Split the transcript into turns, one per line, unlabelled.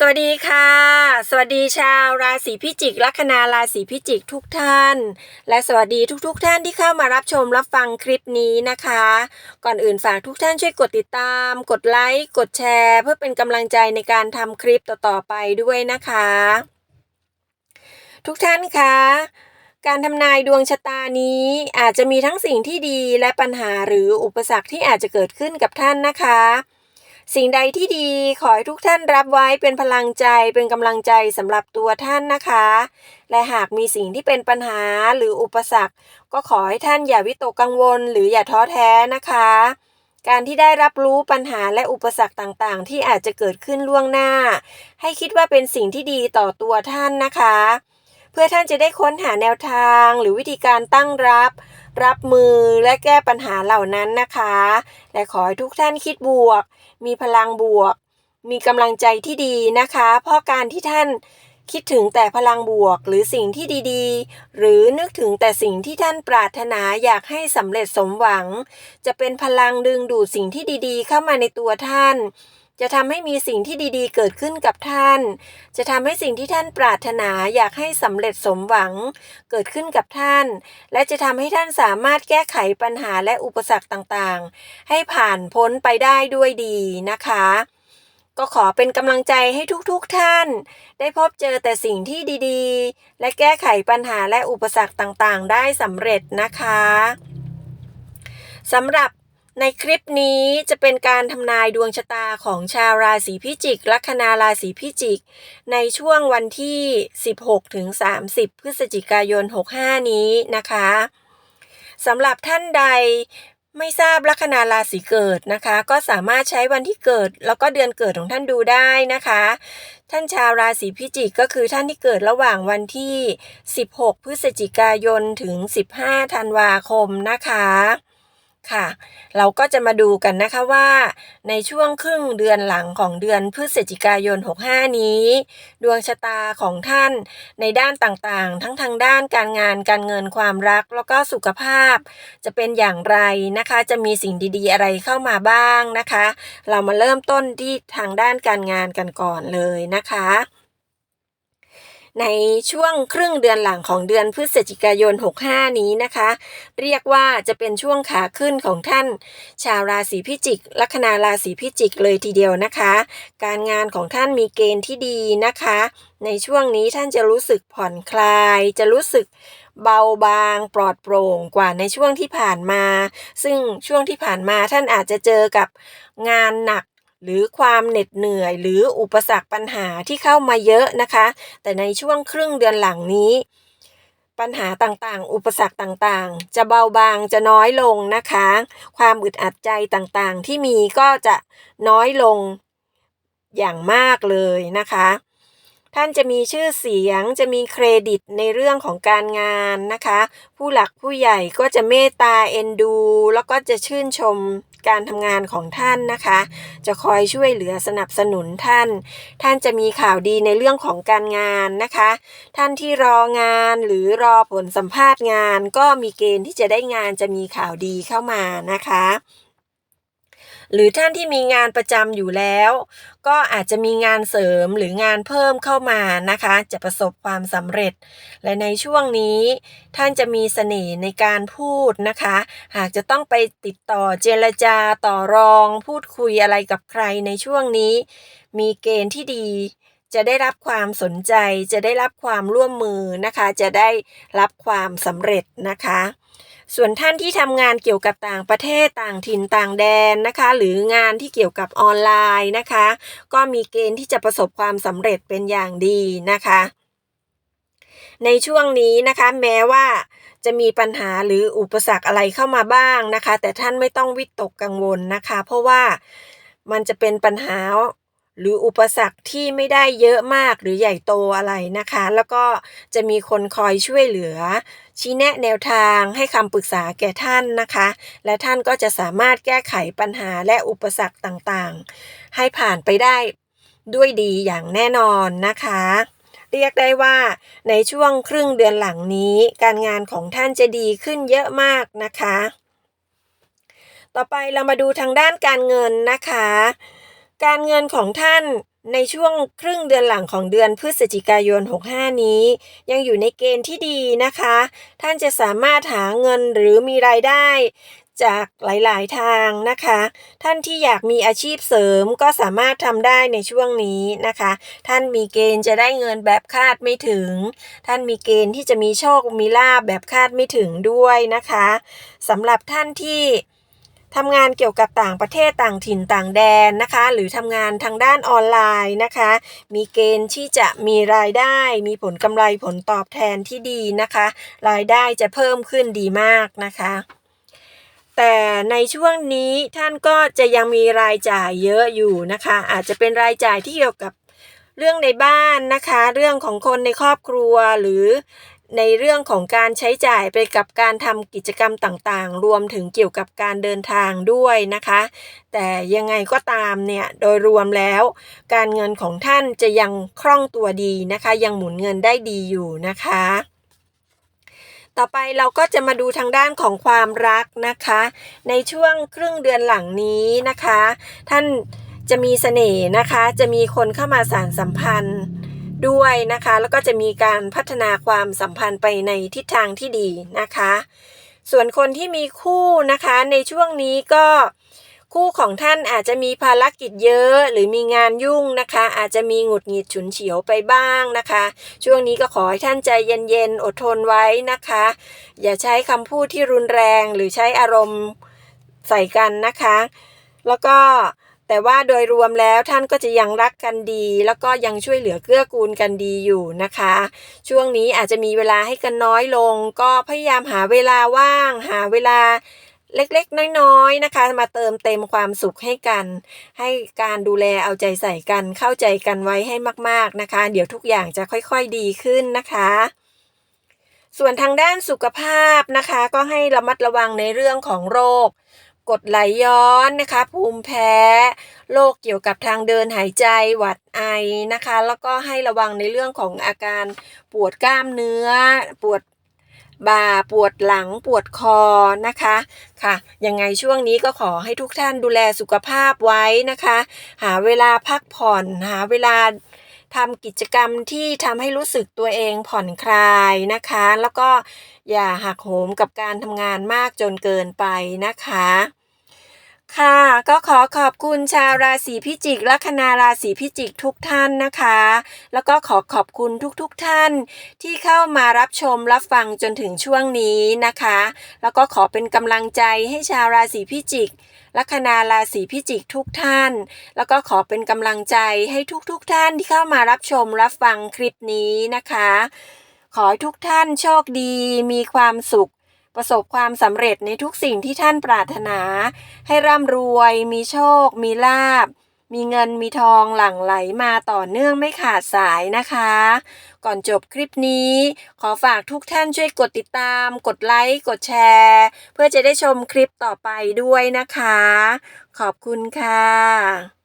สวัสดีค่ะ สวัสดีชาวราศีพิจิก ลัคนาราศีพิจิกทุกท่าน และสวัสดีทุกๆทท่านที่เข้ามารับชมรับฟังคลิปนี้นะคะ ก่อนอื่นฝากทุกท่านช่วยกดติดตาม กดไลค์ กดแชร์ เพื่อเป็นกำลังใจในการทำคลิปต่อๆไปด้วยนะคะ ทุกท่านคะการทำนายดวงชะตานี้อาจจะมีทั้งสิ่งที่ดีและปัญหาหรืออุปสรรคที่อาจจะเกิดขึ้นกับท่านนะคะ สิ่งใดที่ดีขอให้ทุกท่านรับไว้เป็นพลังใจเป็นกำลังใจสำหรับตัวท่านนะคะ และหากมีสิ่งที่เป็นปัญหาหรืออุปสรรค ก็ขอให้ท่านอย่าวิตกกังวล หรืออย่าท้อแท้นะคะ การที่ได้รับรู้ปัญหาและอุปสรรคต่างๆ ที่อาจจะเกิดขึ้นล่วงหน้า ให้คิดว่าเป็นสิ่งที่ดีต่อตัวท่านนะคะ เพื่อท่านจะได้ค้นหาแนวทางหรือวิธีการตั้งรับ รับมือและแก้ปัญหาเหล่านั้นนะคะ และขอให้ทุกท่านคิดบวก มีพลังบวก มีกำลังใจที่ดีนะคะ เพราะการที่ท่านคิดถึงแต่พลังบวกหรือสิ่งที่ดีๆ หรือนึกถึงแต่สิ่งที่ท่านปรารถนาอยากให้สำเร็จสมหวัง จะเป็นพลังดึงดูดสิ่งที่ดีๆ เข้ามาในตัวท่าน จะทำให้มีสิ่งที่ดีๆ เกิดขึ้นกับท่าน จะทำให้สิ่งที่ท่านปรารถนาอยากให้สำเร็จสมหวัง เกิดขึ้นกับท่าน และจะทำให้ท่านสามารถแก้ไขปัญหาและอุปสรรคต่างๆ ให้ผ่านพ้นไปได้ด้วยดีนะคะ ก็ขอเป็นกำลังใจให้ทุกๆทท่าน ได้พบเจอแต่สิ่งที่ดีๆ และแก้ไขปัญหาและอุปสรรคต่างๆ ได้สำเร็จนะคะสำหรับ ในคลิปนี้จะเป็นการทำนายดวงชะตาของชาวราศีพิจิก ลัคนาราศีพิจิก ในช่วงวันที่ 16ถึง30 พฤศจิกายน 65 นี้นะคะสำหรับท่านใดไม่ทราบลัคนาราศีเกิดนะคะ ก็สามารถใช้วันที่เกิด แล้วก็เดือนเกิดของท่านดูได้นะคะ ท่านชาวราศีพิจิกก็คือท่านที่เกิดระหว่างวันที่ 16 พฤศจิกายนถึง 15 ธันวาคมนะคะ ค่ะ เราก็จะมาดูกันนะคะว่าในช่วงครึ่งเดือนหลังของเดือนพฤศจิกายน 65 นี้ ดวงชะตาของท่านในด้านต่างๆ ทั้งทางด้านการงานการเงินความรักแล้วก็สุขภาพ จะเป็นอย่างไรนะคะ จะมีสิ่งดีๆ อะไรเข้ามาบ้างนะคะ เรามาเริ่มต้นที่ทางด้านการงานกันก่อนเลยนะคะ ในช่วงครึ่งเดือนหลังของเดือนพฤศจิกายน 65 นี้นะคะ เรียกว่าจะเป็นช่วงขาขึ้นของท่าน ชาวราศีพิจิก ลัคนาราศีพิจิกเลยทีเดียวนะคะ การงานของท่านมีเกณฑ์ที่ดีนะคะ ในช่วงนี้ท่านจะรู้สึกผ่อนคลาย จะรู้สึกเบาบางปลอดโปร่งกว่าในช่วงที่ผ่านมา ซึ่งช่วงที่ผ่านมาท่านอาจจะเจอกับงานหนัก หรือความเหน็ดเหนื่อย หรืออุปสรรคปัญหาที่เข้ามาเยอะนะคะ แต่ในช่วงครึ่งเดือนหลังนี้ ปัญหาต่างๆ อุปสรรคต่างๆ จะเบาบางจะน้อยลงนะคะ ความอึดอัดใจต่างๆ ที่มีก็จะน้อยลงอย่างมากเลยนะคะ ท่านจะมีชื่อเสียงจะมีเครดิตในเรื่องของการงานนะคะ ผู้หลักผู้ใหญ่ก็จะเมตตาเอ็นดู แล้วก็จะชื่นชมการทำงานของท่านนะคะ จะคอยช่วยเหลือสนับสนุนท่าน ท่านจะมีข่าวดีในเรื่องของการงานนะคะ ท่านที่รองานหรือรอผลสัมภาษณ์งาน ก็มีเกณฑ์ที่จะได้งานจะมีข่าวดีเข้ามานะคะ หรือท่านที่มีงานประจำอยู่แล้ว ก็อาจจะมีงานเสริมหรืองานเพิ่มเข้ามานะคะ จะประสบความสำเร็จ และในช่วงนี้ท่านจะมีเสน่ห์ในการพูดนะคะ หากจะต้องไปติดต่อเจรจาต่อรอง พูดคุยอะไรกับใครในช่วงนี้ มีเกณฑ์ที่ดีจะได้รับความสนใจ จะได้รับความร่วมมือนะคะ จะได้รับความสำเร็จนะคะ ส่วนท่านที่ทำงานเกี่ยวกับต่างประเทศต่างถิ่นต่างแดนนะคะ หรืองานที่เกี่ยวกับออนไลน์นะคะ ก็มีเกณฑ์ที่จะประสบความสำเร็จเป็นอย่างดีนะคะ ในช่วงนี้นะคะแม้ว่าจะมีปัญหาหรืออุปสรรคอะไรเข้ามาบ้างนะคะ แต่ท่านไม่ต้องวิตกกังวลนะคะ เพราะว่ามันจะเป็นปัญหา หรืออุปสรรคที่ไม่ได้เยอะมากหรือใหญ่โตอะไรนะคะ แล้วก็จะมีคนคอยช่วยเหลือ ชี้แนะแนวทางให้คำปรึกษาแก่ท่านนะคะ และท่านก็จะสามารถแก้ไขปัญหาและอุปสรรคต่างๆ ให้ผ่านไปได้ด้วยดีอย่างแน่นอนนะคะ เรียกได้ว่าในช่วงครึ่งเดือนหลังนี้ การงานของท่านจะดีขึ้นเยอะมากนะคะ ต่อไปเรามาดูทางด้านการเงินนะคะ การเงินของท่านในช่วงครึ่งเดือนหลังของเดือนพฤศจิกายน 65 นี้ ยังอยู่ในเกณฑ์ที่ดีนะคะ ท่านจะสามารถหาเงินหรือมีรายได้จากหลาย ๆ ทางนะคะ ท่านที่อยากมีอาชีพเสริมก็สามารถทำได้ในช่วงนี้นะคะ ท่านมีเกณฑ์จะได้เงินแบบคาดไม่ถึง ท่านมีเกณฑ์ที่จะมีโชคมีลาบแบบคาดไม่ถึงด้วยนะคะสำหรับท่านที่ ทำงานเกี่ยวกับต่างประเทศต่างถิ่นต่างแดนนะคะ หรือทำงานทางด้านออนไลน์นะคะ มีเกณฑ์ที่จะมีรายได้ มีผลกำไรผลตอบแทนที่ดีนะคะ รายได้จะเพิ่มขึ้นดีมากนะคะ แต่ในช่วงนี้ท่านก็จะยังมีรายจ่ายเยอะอยู่นะคะ อาจจะเป็นรายจ่ายที่เกี่ยวกับเรื่องในบ้านนะคะ เรื่องของคนในครอบครัวหรือ ในเรื่องของการใช้จ่ายไปกับการทำกิจกรรมต่างๆ รวมถึงเกี่ยวกับการเดินทางด้วยนะคะ แต่ยังไงก็ตามเนี่ยโดยรวมแล้ว การเงินของท่านจะยังคล่องตัวดีนะคะ ยังหมุนเงินได้ดีอยู่นะคะ ต่อไปเราก็จะมาดูทางด้านของความรักนะคะ ในช่วงครึ่งเดือนหลังนี้นะคะ ท่านจะมีเสน่ห์นะคะ จะมีคนเข้ามาสานสัมพันธ์ ด้วยนะคะ แล้วก็จะมีการพัฒนาความสัมพันธ์ไปในทิศทางที่ดีนะคะ ส่วนคนที่มีคู่นะคะในช่วงนี้ก็คู่ของท่านอาจจะมีภารกิจเยอะ หรือมีงานยุ่งนะคะ อาจจะมีหงุดหงิดฉุนเฉียวไปบ้างนะคะ ช่วงนี้ก็ขอให้ท่านใจเย็นๆอดทนไว้นะคะ อย่าใช้คำพูดที่รุนแรงหรือใช้อารมณ์ใส่กันนะคะ แล้วก็ แต่ว่าโดยรวมแล้วท่านก็จะยังรักกันดี แล้วก็ยังช่วยเหลือเกื้อกูลกันดีอยู่นะคะ ช่วงนี้อาจจะมีเวลาให้กันน้อยลง ก็พยายามหาเวลาว่าง หาเวลาเล็กๆ น้อยๆนะคะ มาเติมเต็มความสุขให้กัน ให้การดูแลเอาใจใส่กันเข้าใจกันไว้ให้มากๆนะคะ เดี๋ยวทุกอย่างจะค่อยๆดีขึ้นนะคะส่วนทางด้านสุขภาพนะคะ ก็ให้ระมัดระวังในเรื่องของโรค กดไหลย้อนนะคะ ภูมิแพ้โรคเกี่ยวกับทางเดินหายใจหวัดไอนะคะ แล้วก็ให้ระวังในเรื่องของอาการปวดกล้ามเนื้อ ปวดบ่าปวดหลังปวดคอนะคะค่ะยังไงช่วงนี้ก็ขอให้ทุกท่านดูแลสุขภาพไว้นะคะ หาเวลาพักผ่อนหาเวลา ทำกิจกรรมที่ทำให้รู้สึกตัวเองผ่อนคลายนะคะ แล้วก็อย่าหักโหมกับการทำงานมากจนเกินไปนะคะ ค่ะ ก็ขอขอบคุณชาวราศีพิจิกและคณาราศีพิจิกทุกท่านนะคะ แล้วก็ขอขอบคุณทุกๆทท่าน ที่เข้ามารับชมรับฟังจนถึงช่วงนี้นะคะ แล้วก็ขอเป็นกำลังใจให้ชาวราศีพิจิกลัคนาราศีพิจิกทุกท่าน แล้วก็ขอเป็นกำลังใจให้ทุกๆทท่านที่เข้ามารับชมรับฟังคลิปนี้นะคะ ขอให้ทุกท่านโชคดี มีความสุข ประสบความสำเร็จในทุกสิ่งที่ท่านปรารถนา ให้ร่ำรวย มีโชค มีลาบ มีเงินมีทองหลั่งไหลมาต่อเนื่องไม่ขาดสายนะคะ ก่อนจบคลิปนี้ ขอฝากทุกท่านช่วยกดติดตาม กดไลค์ กดแชร์ เพื่อจะได้ชมคลิปต่อไปด้วยนะคะ ขอบคุณค่ะ